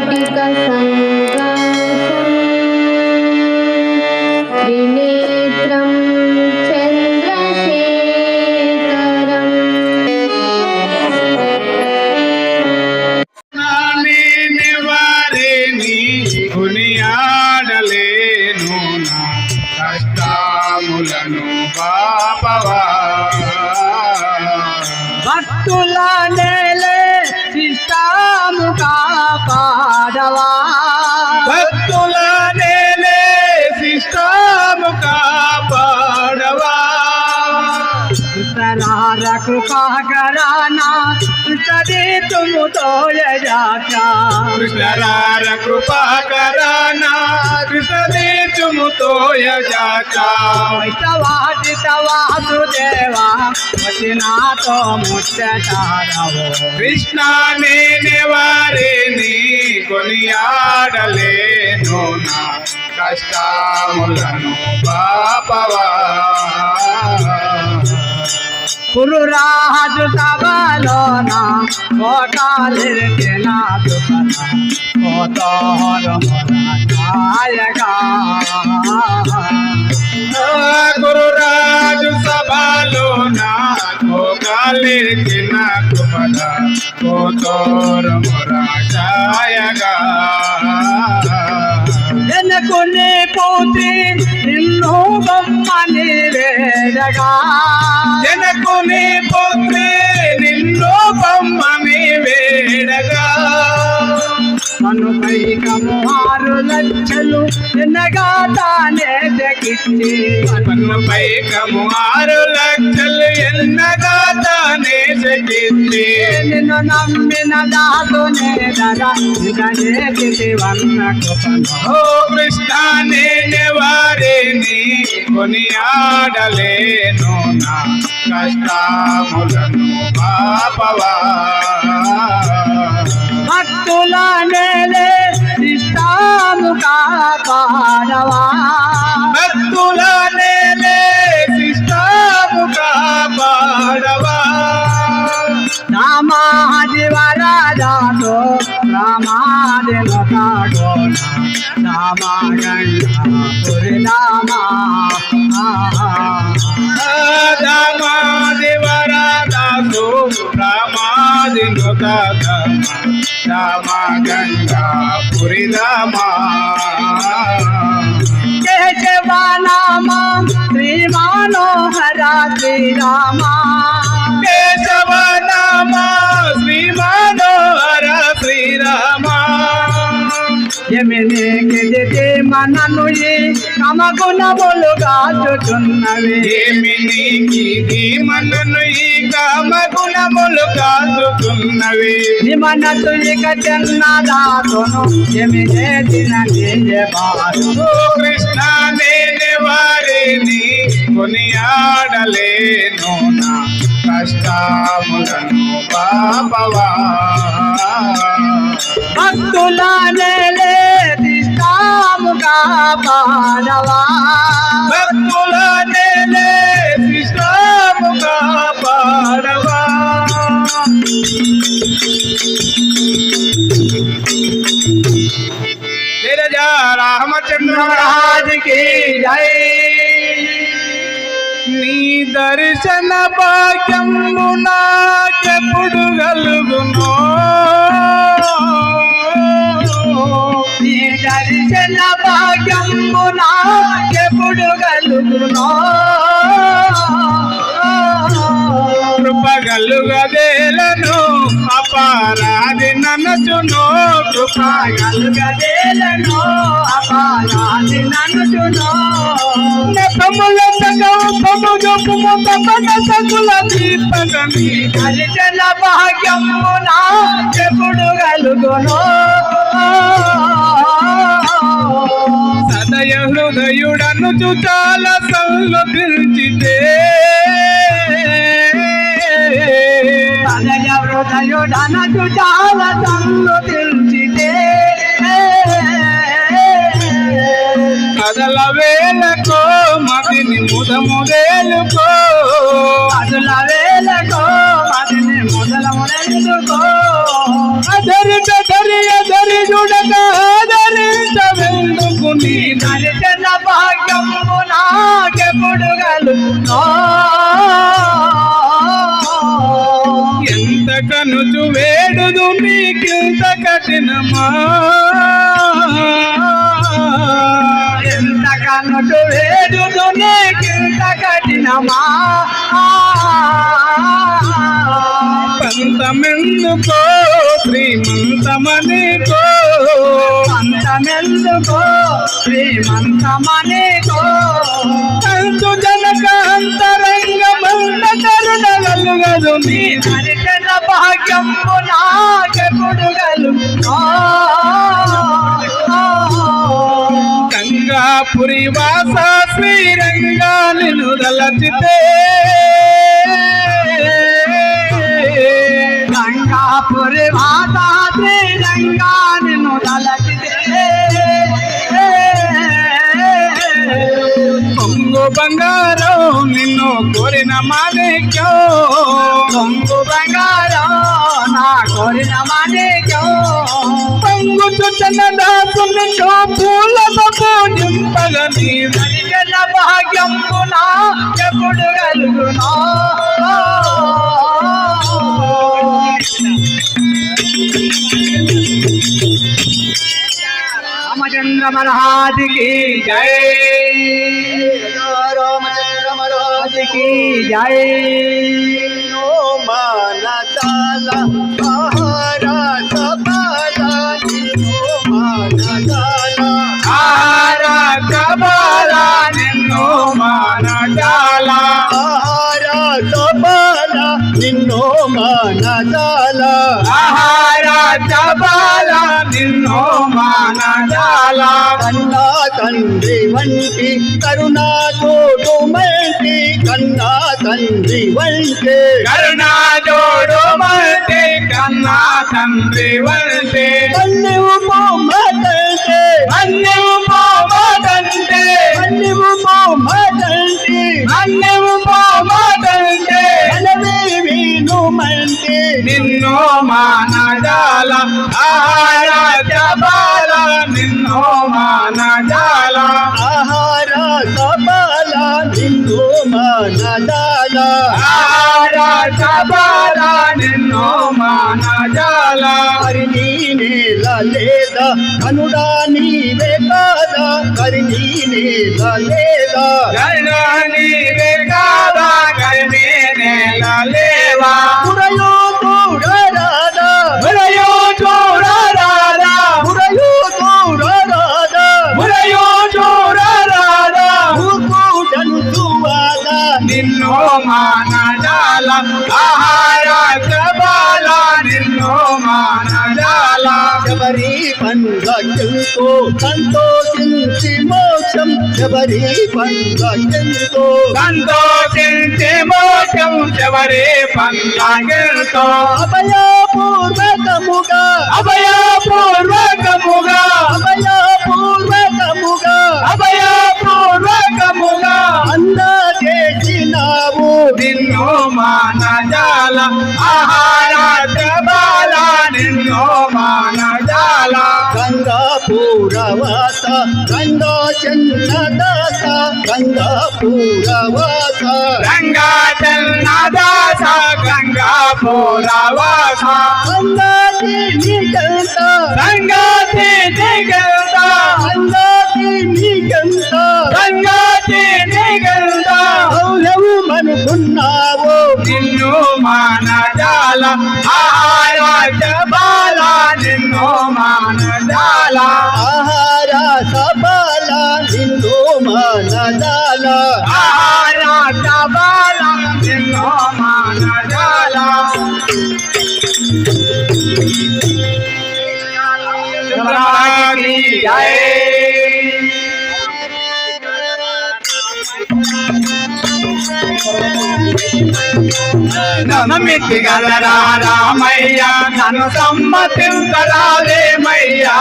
वाटिका ఉత్తరార కృపాకరానా ఉత్తరే తుము తోయజాచా కృష్ణరార కృపాకరానా? కృష్ణదేశముతో యజాచా వైతవాటి వాసుదేవా వచ్చినాతో ముచ్చటారవో కృష్ణ నేనే వారిని కొనియాడలేను నా కష్టాములను పాపవా. কোনো রাহাত সাবাল না কটালের কেনা দোকানা কত হর মরা না গোকালের কেনা দোকানা কত হর মরা জায়গা కొనే పోతే నిన్ను బొమ్మని వేడగా. జనకుని పోతే నిన్ను బొమ్మని వేడగా. మను పైకము ఆరు లక్షలు ఎన్నగా తానే తెగిచ్చి పన్నుపై కము ఆరు లక్షలు ఎన్నగా తానే సగిస్తే నిన్ను నమ్మిన దాసునే దరా నిజనే వన్న కృపను కృష్ణ నేను వారిని కొనియాడలేను. నా కష్టాములను పాపవా భక్తుల నేలే ఇష్టాము కాపాడవా? భక్తుల నేలే శిష్టాము కాపాడవా? రామాది వరదాతో రామాది నోటాడో రామాగండి రామా రామాది వరదాసు రామాది నుత రామ గంగా పురిదామా కేశవనామా శ్రీ మనోహర శ్రీరామా. కేశవ నామ శ్రీ మనోహర శ్రీరామ. ఎమిని గిదితే మనను ఈ కమగుణములుగా చుచున్నవి? ఏమి నీకి మనను ఈ కామ గుణములు కాదుతున్నవి నిమన తులిక చెన్నదాతును ఎమి చేసిన నిజ బారు ఓ కృష్ణ నేను వారిని కొనియాడలేను నా కష్టాములను పాపవా భక్తుల నేలే దిష్టాము కాపాడవా భక్తుల నేలే కృష్ణము కాపాడవా నీరజ రామచంద్ర రాజుకి జై నీ దర్శన భాగ్యము నాకెప్పుడు గలుగునో నీ దర్శన భాగ్యము నాకెప్పుడు గలుగునో కృపగలుగదేలను అపారాది ననచునో కృపగలుగదేలను అపారాది ననచునో తగము జోపుము తపన సకుల దీపగని దర్శన భాగ్యము నాకెప్పుడు కలుగునో సదయ హృదయుడను చుచాల సల్లు పిలిచితే సదయ హృదయుడను చుచాల సల్లు తెలిసితే కదల వేలకు మదిని ముదముదేలుకో. అదుల వేలకు అదిని మొదల మొదలుకో అదరి బెదరి అదరి తనయుడగా ఆదరించవెందుకు నీ దర్శన భాగ్యము నాకెప్పుడు కలుగునో ఎంత కనుచు వేడుదు నీకింత కఠినమా? ఎంత కన్నుటు వేడుదు నీకింత కఠినమా పంతమెందుకో శ్రీమంతమనికో? అంతమెందుకో శ్రీమంతమనికో? అంతు జనక అంతరంగమంత కరుణ కలుగదు నీ దర్శన భాగ్యము నాకెప్పుడు కలుగునో పురి వాస శ్రీరంగా నిన్ను దలచితే. గంగాపురి వాస శ్రీరంగా నిన్ను తలచితే కొంగు బంగారం నిన్ను కోరిన మాణిక్యం. కొంగు బంగారం నా పూలతో పూజింపగ నీ దర్శన భాగ్యము నాకెప్పుడు కలుగునో రామచంద్ర మహారాజుకి జై. రామచంద్ర మహారాజుకి జై మానదాల ఆహారాధ బాల నిన్ను మానజాల. కన్నా తండ్రి వంటి కరుణా తోడు మంటి కన్నా తండ్రి వంటి. కరుణా జోడు మల్టి కన్నా తండ్రి వంటి. కన్నెవు బొమ్మదంటే అన్నెవు పోమదంటే కన్నెవు బొమ్మదంటే అన్నెవు వీను మంటే నిన్ను మానజాల ఆరాధ బాల నిన్నో మానడాల మానదాల ఆరాధ బాల నిన్ను మానజాల. మరి నీ నేల లేదా? కనుడా నీవే కాదా? మరి లేదా గణని కాదా గణి నేల లేవా పురయో చూడరాదా? మురయో చూడరాదా? మానజాల ఆహారాజ బాల నిన్ను మానజాల. శబరి పండ్లకెంతో సంతోషించి మోక్షం శబరి పండ్లకెంతో సంతోషించి మోక్షం శబరి పండ్లతో అభయపూర్వకముగా అభయపూర్వకముగా అభయపూర్వకముగా అభయపూర్వకముగా. అందజేసినావు నిన్ను మానజాల. ఆహారాజ బాల నిన్ను మానజాల. గంగాపూరవాస గంగా చన్నదాస గంగాపూరవాస. గంగా చన్నదాస గంగా పూరవాస గంగాకి నీకంత గంగాతి నిగంత గంగాకి నీకంత గంగాతి నిగంత అవునవు మనుకున్నావు నిన్ను మానజాల. ఆహారాజ బాల నిన్ను మానజాల. ఆహార సబాల నమ్మితి గలరా రామయ్య నన్ను సమ్మతించరాలేమయ్యా.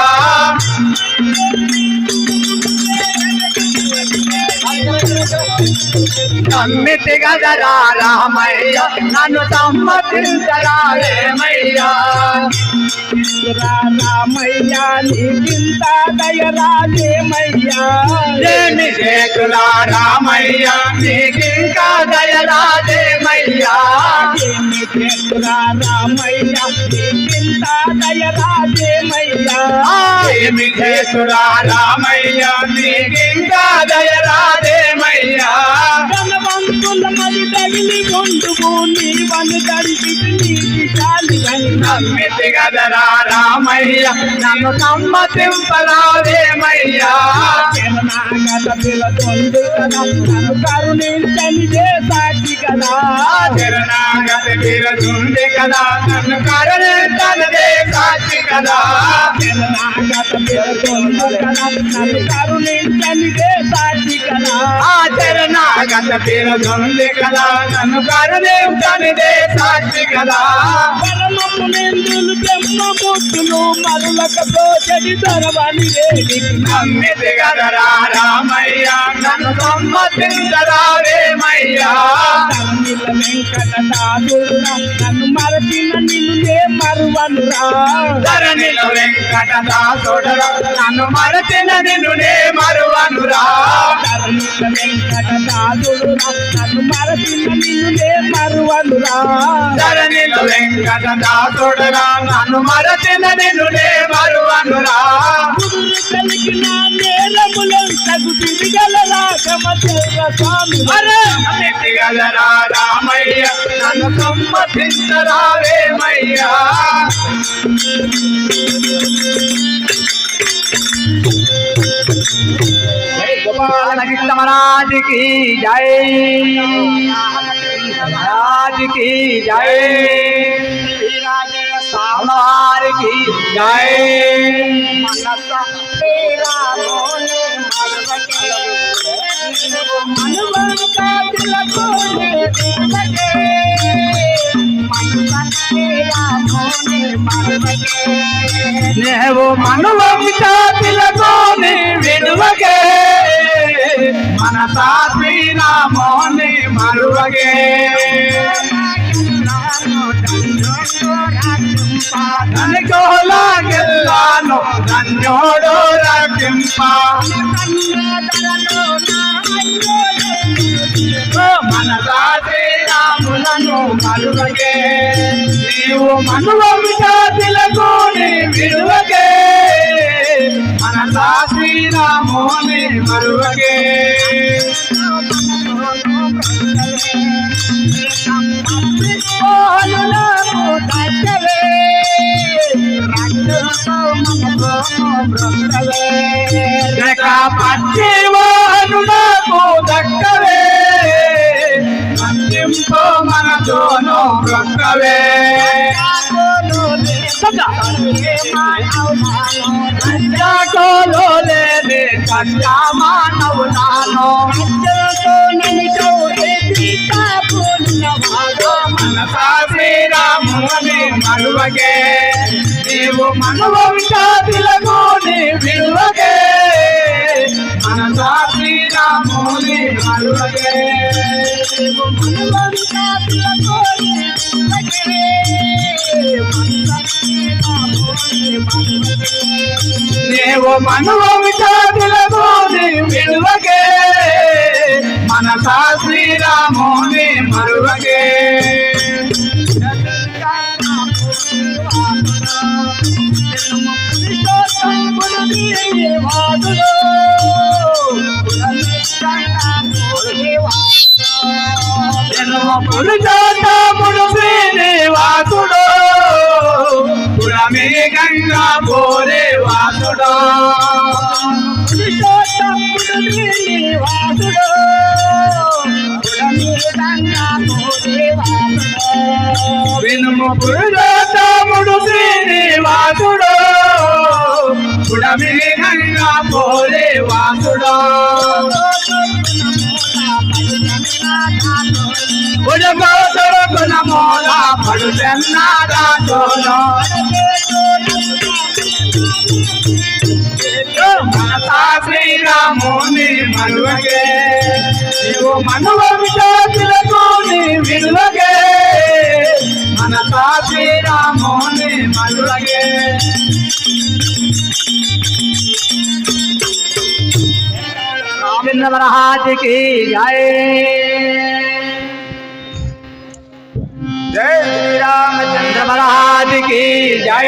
నమ్మితి గదరా రామయ్య నన్ను సమ్మతించరాలేమయ్యా. రామయ్య నీకింత దయరాజేమయ్యా ఏమి చేతులా రామయ్య రామయ్య నీకింత దయరాజేమయ్యా ఏమి చేతులా రామయ్య నీకింకా దయరాదేమయ్యా ధనవంతుల మరి తగిలి ముందుకు నీవను గడిపి నీటి చాలి నమ్మితి గదరా రామయ్య. నన్ను సమ్మతింపరాదేమయ్యా శరణాగత పిలతొందు కదా నన్ను కరుణించనిదే సాక్షి కదా శరణాగతి తీరుతుంది కదా నన్ను కరుణించనదే సాక్షి కదా శరణాగత పిలతొందు కదా నన్ను కరుణించనిదే సాక్షి కదా ఆ శరణాగత తీరుతుంది కదా నన్ను కరుణించనిదే సాక్షి కదా పరమము నిందులు బ్రహ్మ ముట్టులు మరులకతో చెడి దొరవని నమ్మిది కదరా రామయ్య నన్ను సమ్మతించరాదేమయ్యా వెంకట నన్ను మరచిన ధరణిలో వెంకట దాసుడరా నన్ను మరచిన నిన్నునే మరువనురా. తమ్మిల వెంకట దాదురా నన్ను మరచిన నిన్నే మరువనురా. ధరణిలో వెంకట దాసుడరా నన్ను మరచిన నిన్నునే మరువనురా. కలిగిన నేరములంతకు తిరిగల రాగమ దేవ స్వామి. అరే! నమ్మితి గదరా రామయ్య నన్ను సమ్మతించరావేమయ్యా గోపాల కృష్ణ మహారాజ్కి జై మహారాజ్ కి జై సామార్కి జై నేవు మనువంశాతిలతోని విడువగే మన శ్రీరామోని మరువగే ధనికోలాగెల్లాను ధన్యోడు రక్షింప మన శ్రీరాములను మరువగే నీవు మనువంశాతిలకు విడువగే మన శ్రీరామోని మరువగే లేక పచ్చి వారు మనతోను బ్రొక్కవే పంచాకోలో లేని పంచా మానవు నాను. మన శ్రీరాముని మరువగే నీవు మనువంశాదిలకు నీ విలువగే మన శ్రీరాముని నీవు మనువంశాదిలకు నీ విలువగే మన శ్రీరాముని మరువగే పురుషోత్తముడు శ్రీనివాసుడు పురమే గంగా పోరే వాసుడు. వినుము పురుషోత్తముడు శ్రీనివాసుడు పురమే గంగా పోరే వాసుడు. ఉడగోదొరకున మోల పడుతున్నారాజోలో మనసా శ్రీరాముని మరువగే నీవు మనువ విజాతులకు నీ విలువగే మన శ్రీరామోని మనులగే రామచంద్ర మహారాజుకి జై జై శ్రీరామచంద్ర చంద్ర మహారాజుకి జై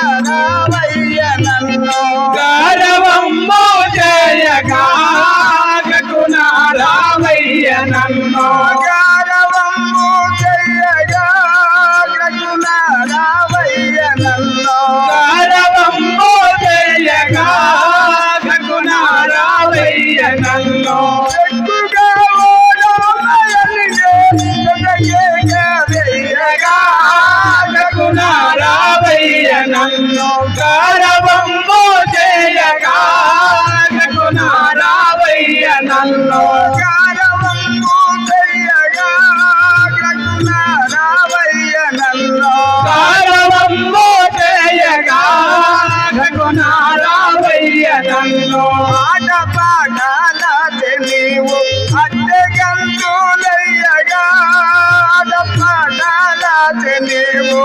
లక్ష్మణరావయ్య నన్ను గారవంబు చెయ్యగా లక్ష్మణరావయ్య నన్ను నన్ను గౌరవము జయగా రామయ్య నన్ను గారవంబు చెయ్యగా లక్ష్మణరావయ్య నన్ను గౌరవము జయగా రామయ్య నన్ను ఆట పాడాల నీవు అద్దెగంతులయ్యగా ఆట పాడాల నీవు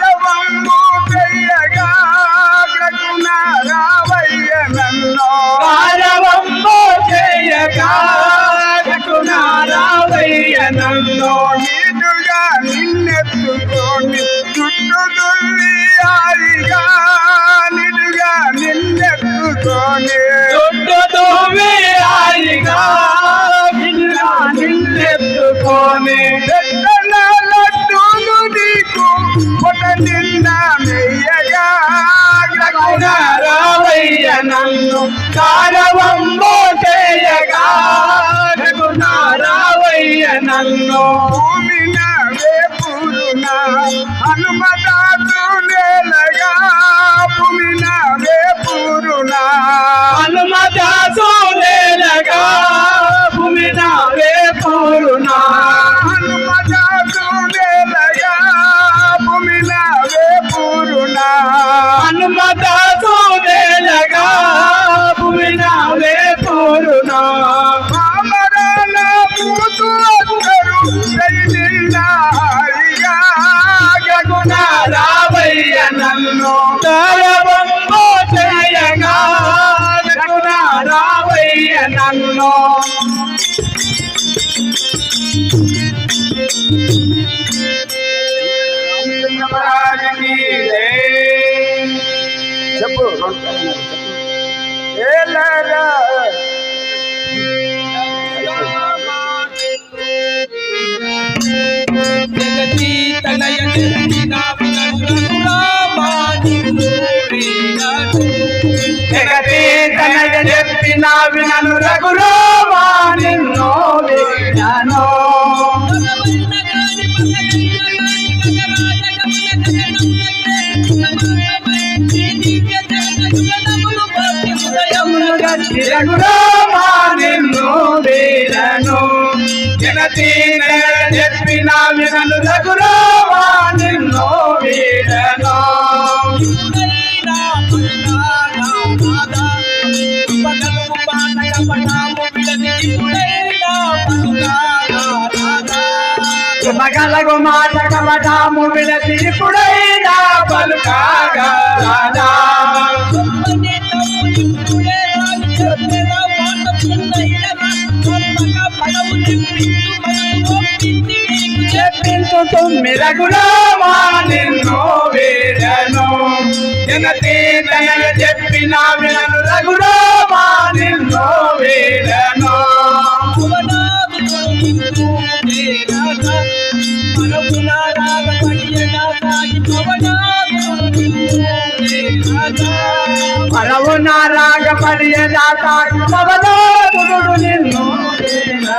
నన్ను కారవంబో చేయగా రామయ్య నన్ను భూమి నావే పూరున హనుమదాసు నేలగా భూమి నావే పూరున హనుమదాసులేలగా నన్ను కారవంబో చేయగా రామయ్య నన్ను చెప్పు. ఏలరా జగతి చెప్పిన వినను రఘురామా నిన్నో వినను రఘురామా జగతి చెప్పిన వినను కలగు మాట కమటాము విడతి ఇప్పుడైనా పలుకాగా రాదా చెప్పించు తొమ్మిది రఘురామా నిన్ను వీరను చెప్పిన వినను రఘురామా నిన్ను వీరను ಕಾಗ ಪರಿಯ ದಾತ ಪವನ ಗುರುಡು ನಿನ್ನು